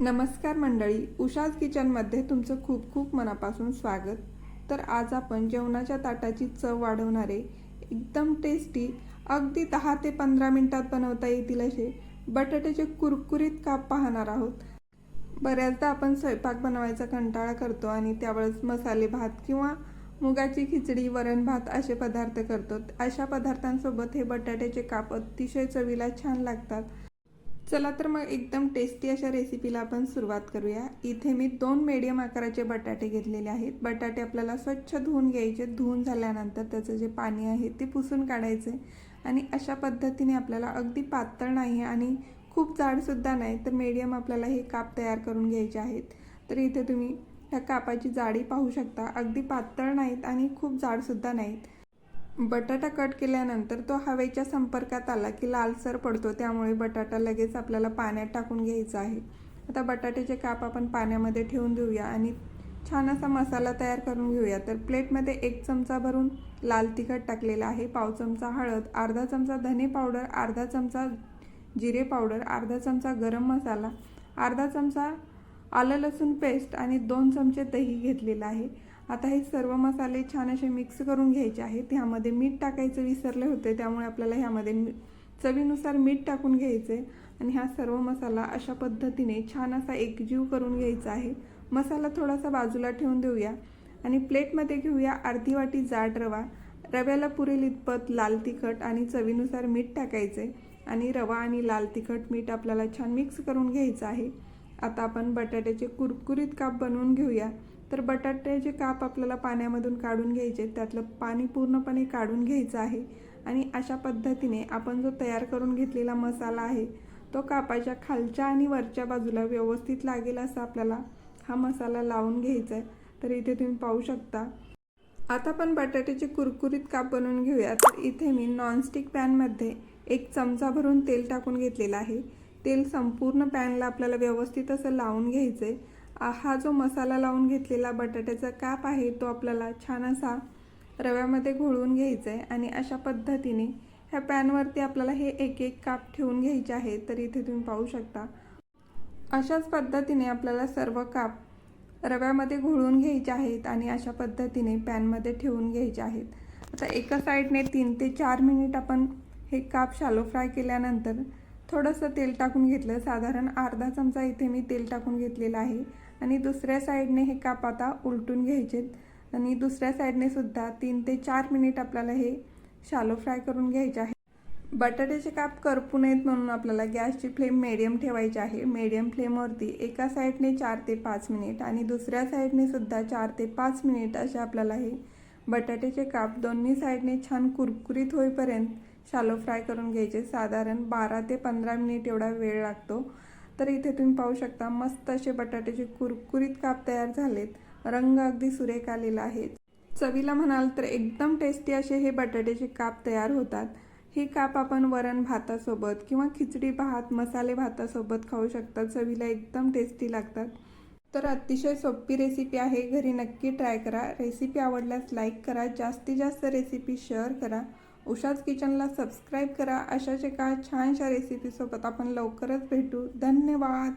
नमस्कार मंडळी उषाज किचनमध्ये तुमचं खूप खूप मनापासून स्वागत. तर आज आपण जेवणाच्या ताटाची चव वाढवणारे एकदम टेस्टी अगदी दहा ते पंधरा मिनटात बनवता येतील असे बटाट्याचे कुरकुरीत काप पाहणार आहोत. बऱ्याचदा आपण स्वयंपाक बनवायचा कंटाळा करतो आणि त्यावेळेस मसाले भात किंवा मुगाची खिचडी वरण भात असे पदार्थ करतो. अशा पदार्थांसोबत हे बटाट्याचे काप अतिशय चवीला छान लागतात. चला तर मग एकदम टेस्टी अशा रेसिपीला आपण सुरुवात करूया. इथे मी दोन मीडियम आकाराचे बटाटे घेतलेले आहेत. बटाटे आपल्याला स्वच्छ धुवून घ्यायचे. धुवून झाल्यानंतर त्याचं जे पाणी आहे ते पुसून काढायचे. आणि अशा पद्धतीने आपल्याला अगदी पातळ नाही आणि खूप जाडसुद्धा नाही तर मीडियम आपल्याला हे काप तयार करून घ्यायचे आहेत. तर इथे तुम्ही ह्या कापाची जाडी पाहू शकता. अगदी पातळ नाहीत आणि खूप जाडसुद्धा नाहीत. बटाटा कट केल्यानंतर तो हवेच्या संपर्कात आला की लालसर पडतो त्यामुळे बटाटा लगेच आपल्याला पाण्यात टाकून घ्यायचा आहे. आता बटाट्याचे काप आपण पाण्यामध्ये ठेवून देऊया आणि छान असा मसाला तयार करून घेऊया. तर प्लेटमध्ये एक चमचा भरून लाल तिखट टाकलेला आहे पाव चमचा हळद अर्धा चमचा धने पावडर अर्धा चमचा जिरे पावडर अर्धा चमचा गरम मसाला अर्धा चमचा आलं लसूण पेस्ट आणि दोन चमचे दही घेतलेलं आहे. आता हे सर्व मसाले छान असे मिक्स करून घ्यायचे आहेत. ह्यामध्ये मीठ टाकायचं विसरले होते त्यामुळे आपल्याला ह्यामध्ये मी- चवीनुसार मीठ टाकून घ्यायचे. आणि हा सर्व मसाला अशा पद्धतीने छान असा एकजीव करून घ्यायचा आहे. मसाला थोडासा बाजूला ठेवून देऊया. आणि प्लेटमध्ये घेऊया अर्धी वाटी जाड रवा. रव्याला पुरेल इतपत लाल तिखट आणि चवीनुसार मीठ टाकायचे. आणि रवा आणि लाल तिखट मीठ आपल्याला छान मिक्स करून घ्यायचं आहे. आता आपण बटाट्याचे कुरकुरीत काप बनवून घेऊया. तर बटाट्याचे काप आपल्याला पाण्यामधून काढून घ्यायचे त्यातलं पाणी पूर्णपणे काढून घ्यायचं आहे. आणि अशा पद्धतीने आपण जो तयार करून घेतलेला मसाला आहे तो कापाच्या खालच्या आणि वरच्या बाजूला व्यवस्थित लागेल असं आपल्याला हा मसाला लावून घ्यायचा आहे. तर इथे तुम्ही पाहू शकता. आता आपण बटाट्याचे कुरकुरीत काप बनवून घेऊया. तर इथे मी नॉनस्टिक पॅनमध्ये एक चमचा भरून तेल टाकून घेतलेलं आहे. तेल संपूर्ण पॅनला आपल्याला व्यवस्थित असं लावून घ्यायचं आहे हा जो मसाला लावून घेतलेला बटाट्याचा काप आहे तो आपल्याला छान असा रव्यामध्ये घोळून घ्यायचा आहे आणि अशा पद्धतीने ह्या पॅनवरती आपल्याला हे एक एक काप ठेवून घ्यायचे आहे तर इथे तुम्ही पाहू शकता. अशाच पद्धतीने आपल्याला सर्व काप रव्यामध्ये घोळून घ्यायचे आहेत आणि अशा पद्धतीने पॅनमध्ये ठेवून घ्यायचे आहेत. आता एका साईडने तीन ते चार मिनिट आपण हे काप शालो फ्राय केल्यानंतर थोडंसं तेल टाकून घेतलं. साधारण अर्धा चमचा इथे मी तेल टाकून घेतलेलं आहे. आणि दुसऱ्या साईडने हे काप आता उलटून घ्यायचेत. आणि दुसऱ्या साईडने सुद्धा तीन ते चार मिनिट आपल्याला हे शालो फ्राय करून घ्यायचे आहे. बटाट्याचे काप करपू नयेत म्हणून आपल्याला गॅसची फ्लेम मेडियम ठेवायची आहे. मीडियम फ्लेमवरती एका साईडने चार ते पाच मिनिट आणि दुसऱ्या साईडने सुद्धा चार ते पाच मिनिट असे आपल्याला हे बटाट्याचे काप दोन्ही साईडने छान कुरकुरीत होईपर्यंत शालो फ्राय करून घ्यायचे. साधारण बारा ते पंधरा मिनिट एवढा वेळ लागतो. तर इथे तुम्ही पाहू शकता मस्त असे बटाट्याचे कुरकुरीत काप तयार झालेत. रंग अगदी सुरेख आलेला आहे. चवीला म्हणाल तर एकदम टेस्टी असे हे बटाट्याचे काप तयार होतात. हे काप आपण वरण भातासोबत किंवा खिचडी भात मसाले भातासोबत खाऊ शकता. चवीला एकदम टेस्टी लागतात. तर अतिशय सोपी रेसिपी आहे. घरी नक्की ट्राय करा. रेसिपी आवडल्यास लाईक करा. जास्तीत जास्त रेसिपी शेअर करा. उषाच किचनला सबस्क्राईब करा. अशाच एका छानशा रेसिपीसोबत आपण लवकरच भेटू. धन्यवाद.